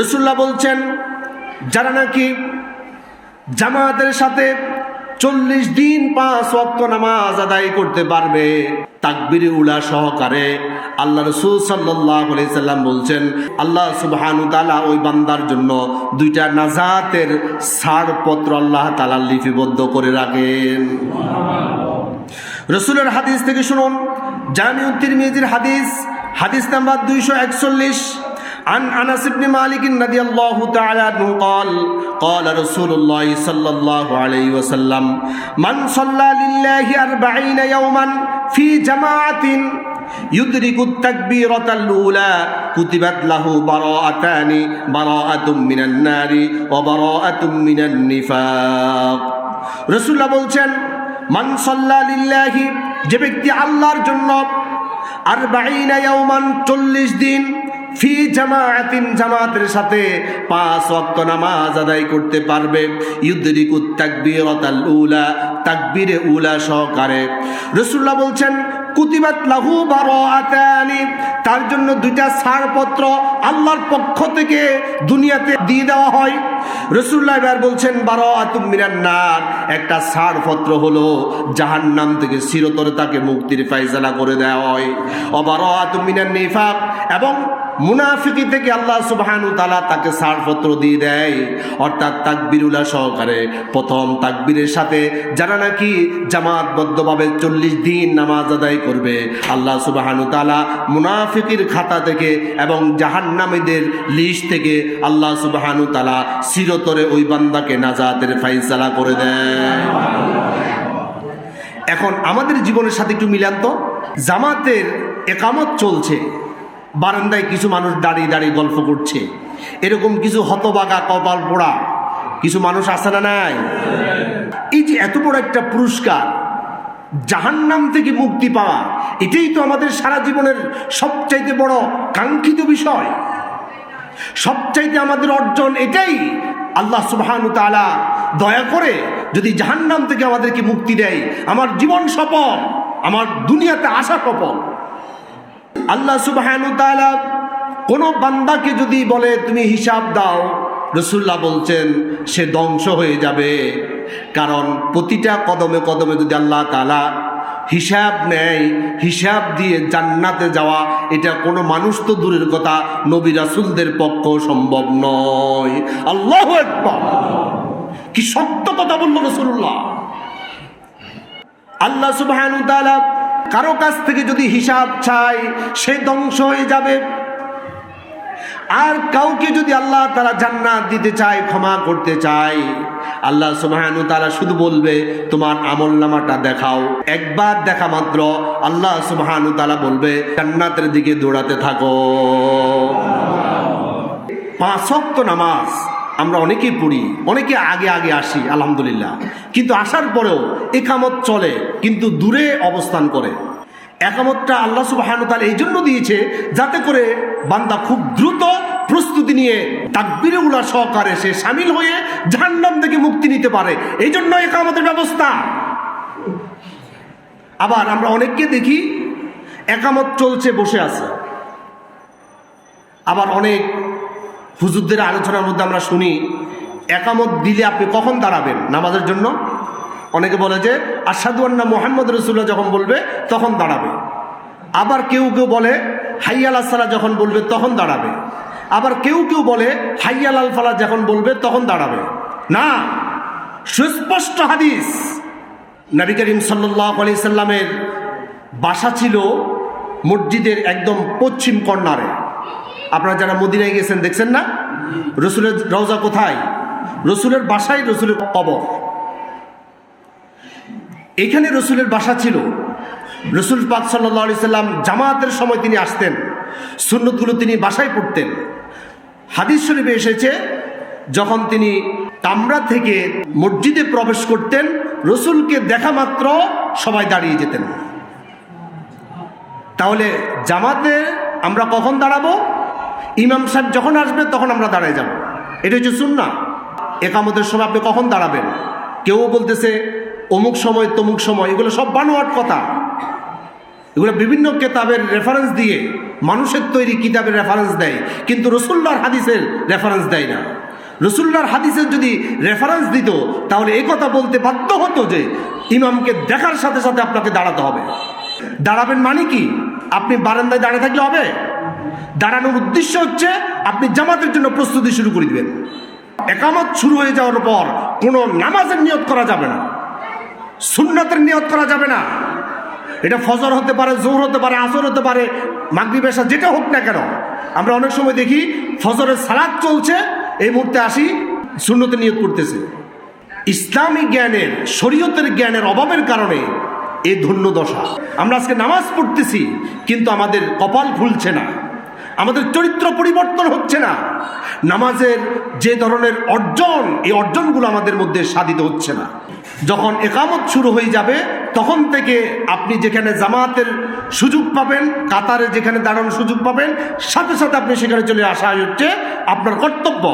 রসুল্লাহ বলছেন, যারা নাকি জামাতের সাথে চল্লিশ দিন পাঁচ ওয়াক্ত নামাজ আদায় করতে পারবে, তাকবির উলা সহকারে আল্লাহ রসুল সাল্লাহ সাল্লাম বলছেন, আল্লাহ সুবহানু তালা ওই বান্দার জন্য দুইটা নাজাতের ছাড়পত্র আল্লাহ তালা লিপিবদ্ধ করে রাখেন। রসুলের হাদিস থেকে শুনুন জামিউদ্দিন মিজির হাদিস হাদিস নাম্বার দুইশো একচল্লিশ। عن انس بن مالك رضي الله تعالى عنه قال قال رسول الله صلى الله عليه وسلم من صلى لله أربعين يوما في جماعة يدرك التكبيرة الأولى كتبت له براءتان براءة من النار وبراءة من النفاق رسول الله বলছেন মান সাল্লা লিল্লাহি যে ব্যক্তি আল্লাহর জন্য আর বাইনা ইয়াউমান চল্লিশ দিন ফি জামাআতিন, জামাতের সাথে পাঁচ ওয়াক্ত নামাজ আদায় করতে পারবে। ইউদ্রিকুত তাকবীরাতাল উলা, তাকবীরে উলা সহকারে। রাসূলুল্লাহ বলছেন, কুতিবাত লাহু বারাআতানি, তার জন্য দুইটা ছাড়পত্র আল্লাহর পক্ষ থেকে দুনিয়াতে দিয়ে দেওয়া হয়। রসুল্লাহ এবার বলছেন বারো আতুম মিনার নার, একটা ছাড়পত্র হলো জাহান্নাম থেকে চিরতরে তাকে মুক্তির ফাইসালা করে দেওয়া হয়। অবারো আতুম মিনার নিফাক, এবং মুনাফিকি থেকে আল্লাহ সুবহানু তালা তাকে ছাড়পত্র দিয়ে দেয়। অর্থাৎ তাকবিরুল্লাহ সহকারে প্রথম তাকবীরের সাথে যারা নাকি জামাতবদ্ধভাবে চল্লিশ দিন নামাজ আদায় করবে, আল্লাহ সুবহানু তালা মুনাফিকির খাতা থেকে এবং জাহান্নামীদের লিস্ট থেকে আল্লাহ সুবহানু তালা চিরতরে ওই বান্দাকে নাজাতের ফাইসালা করে দেয়। এখন আমাদের জীবনের সাথে একটু মিলান তো। জামাতের একামত চলছে। বারান্দায় কিছু মানুষ দাঁড়িয়ে দাঁড়িয়ে গল্প করছে। এরকম কিছু হতবাগা কপাল পোড়া। কিছু মানুষ আসে না নাই? এই যে এত বড় একটা পুরস্কার, জাহান্নাম থেকে মুক্তি পাওয়া, এটাই তো আমাদের সারা জীবনের সবচাইতে বড় কাঙ্ক্ষিত বিষয়। সবচাইতে আমাদের অর্জন এটাই। আল্লাহ সুবহানু তাআলা দয়া করে যদি জাহান্নাম থেকে আমাদেরকে মুক্তি দেয়, আমার জীবন সফল, আমার দুনিয়াতে আসা সফল। আল্লাহ সুবহানু তাআলা কোনো বান্দাকে যদি বলে, তুমি হিসাব দাও রসুল্লাহ বলছেন, সে ধ্বংস হয়ে যাবে। কারণ প্রতিটা কদমে কদমে যদি আল্লাহ তাআলা হিসাব নেয়, হিসাব দিয়ে জান্নাতে যাওয়া, এটা কোনো মানুষ তো দূরের কথা, নবী রাসুলদের পক্ষ সম্ভব নয়। আল্লাহ কি সত্য কথা বলল রসুল্লাহ আল্লাহ তাআলা কারও কাছ থেকে যদি হিসাব চাই সে ধ্বংস হয়ে যাবে। আর কাউকে যদি আল্লাহ তারা জান্নাত দিতে চায়, ক্ষমা করতে চায়, আল্লাহ সুবহানু তাআলা শুধু বলবে, তোমার আমল নামাটা দেখাও। একবার দেখা মাত্র আল্লাহ সুবহানু তাআলা বলবে, জান্নাতের দিকে দৌড়াতে থাকো। পাঁচ ওয়াক্ত নামাজ। আমরা অনেকেই পড়ি, অনেকে আগে আগে আসি, আলহামদুলিল্লাহ। কিন্তু আসার পরেও একামত চলে, কিন্তু দূরে অবস্থান করে। একামতটা আল্লাহ সুবাহানুতাল এই জন্য দিয়েছে যাতে করে বান্দা খুব দ্রুত প্রস্তুতি নিয়ে তাকবিরে উলা সহকারে সে সামিল হয়ে জাহান্নাম থেকে মুক্তি নিতে পারে। এই জন্য একামতের ব্যবস্থা। আবার আমরা অনেককে দেখি, একামত চলছে, বসে আছে। আবার অনেক হুজুরদের আলোচনার মধ্যে আমরা শুনি, একামত দিলে আপনি কখন দাঁড়াবেন নামাজের জন্য? অনেকে বলে যে আসাদুয়ান্না মোহাম্মদ রসুল্লাহ যখন বলবে, তখন দাঁড়াবে। আবার কেউ কেউ বলে, হাইয়াল আসসালা যখন বলবে, তখন দাঁড়াবে। আবার কেউ কেউ বলে, হাইয়াল আল ফালা যখন বলবে, তখন দাঁড়াবে। না! সুস্পষ্ট হাদিস। নবী করিম সাল্লাহ আলি সাল্লামের বাসা ছিল মসজিদের একদম পশ্চিম কর্নারে। আপনারা যারা মদিনায় গেছেন, দেখছেন না? রসুলের রওজা কোথায়? রসুলের বাসায় রসুলের কবর। এখানে রসুলের বাসা ছিল। রসুল পাক সাল্লাহ আলি সাল্লাম জামাতের সময় তিনি আসতেন। সুন্নতগুলো তিনি বাসায় পড়তেন। হাদিস শরীফে এসেছে, যখন তিনি তামরা থেকে মসজিদে প্রবেশ করতেন, রসুলকে দেখা মাত্র সবাই দাঁড়িয়ে যেতেন। তাহলে জামাতে আমরা কখন দাঁড়াবো? ইমাম সাহেব যখন আসবে, তখন আমরা দাঁড়ায় যাব। এটা হচ্ছে শুননা একামতের সময় আপনি কখন দাঁড়াবেন? কেউ বলতেছে, অমুক সময়, তমুক সময়। এগুলো সব বানোয়াট কথা। এগুলো বিভিন্ন কেতাবের রেফারেন্স দিয়ে মানুষের তৈরি কিতাবের রেফারেন্স দেয়, কিন্তু রসুল্লার হাদিসের রেফারেন্স দেয় না। রসুল্লার হাদিসের যদি রেফারেন্স দিত, তাহলে এই কথা বলতে বাধ্য হতো যে, ইমামকে দেখার সাথে সাথে আপনাকে দাঁড়াতে হবে। দাঁড়াবেন মানে কি? আপনি বারান্দায় দাঁড়িয়ে থাকলে হবে? দাঁড়ানোর উদ্দেশ্য হচ্ছে আপনি জামাতের জন্য প্রস্তুতি শুরু করে দিবেন। একামত শুরু হয়ে যাওয়ার পর কোনো নামাজের নিয়ত করা যাবে না। সুন্নতের নিয়ত করা যাবে না। এটা ফজর হতে পারে জোর হতে পারে, আসর হতে পারে মাগরি পেশা যেটা হোক না কেন। আমরা অনেক সময় দেখি ফজরের সালাদ চলছে, এই মুহূর্তে আসি সুন্নতে নিয়ত করতেছে। ইসলামী জ্ঞানের, শরীয়তের জ্ঞানের অভাবের কারণে এ ধন্য দশা। আমরা আজকে নামাজ পড়তেছি, কিন্তু আমাদের কপাল খুলছে না। আমাদের চরিত্র পরিবর্তন হচ্ছে না। নামাজের যে ধরনের অর্জন, এই অর্জনগুলো আমাদের মধ্যে সাধিত হচ্ছে না। যখন একামত শুরু হয়ে যাবে, তখন থেকে আপনি যেখানে জামাতের সুযোগ পাবেন, কাতারে যেখানে দাঁড়ানোর সুযোগ পাবেন, সাথে সাথে আপনি সেখানে চলে আসা হচ্ছে আপনার কর্তব্য।